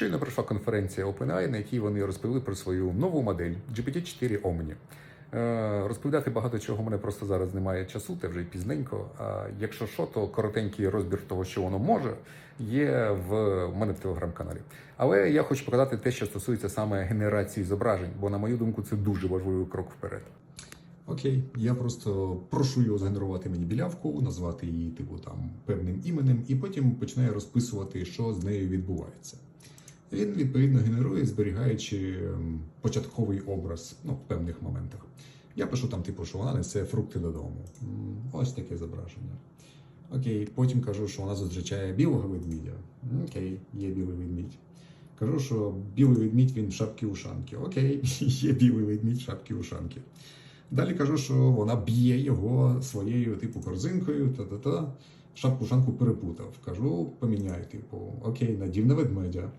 Щойно пройшла конференція OpenAI, на якій вони розповіли про свою нову модель GPT-4 Omni. Е, Розповідати багато чого мене просто зараз немає часу, те вже й пізненько. А якщо що, то коротенький розбір того, що воно може, є в мене в телеграм-каналі. Але я хочу показати те, що стосується саме генерації зображень, бо, на мою думку, це дуже важливий крок вперед. Окей, я просто прошу його згенерувати мені білявку, назвати її типу там певним іменем, і потім починаю розписувати, що з нею відбувається. Він відповідно генерує, зберігаючи ем, початковий образ ну, в певних моментах. Я пишу там, типу, що вона несе фрукти додому. Ось таке зображення. Окей, потім кажу, що вона зустрічає білого ведмідя. Окей, є білий ведмідь. Кажу, що білий ведмідь він в шапки ушанки. Окей, є білий ведмідь в шапки ушанки. Далі кажу, що вона б'є його своєю типу корзинкою, та-та-та. Шапку ушанку перепутав. Кажу, поміняй, типу, окей, надів на ведмедя.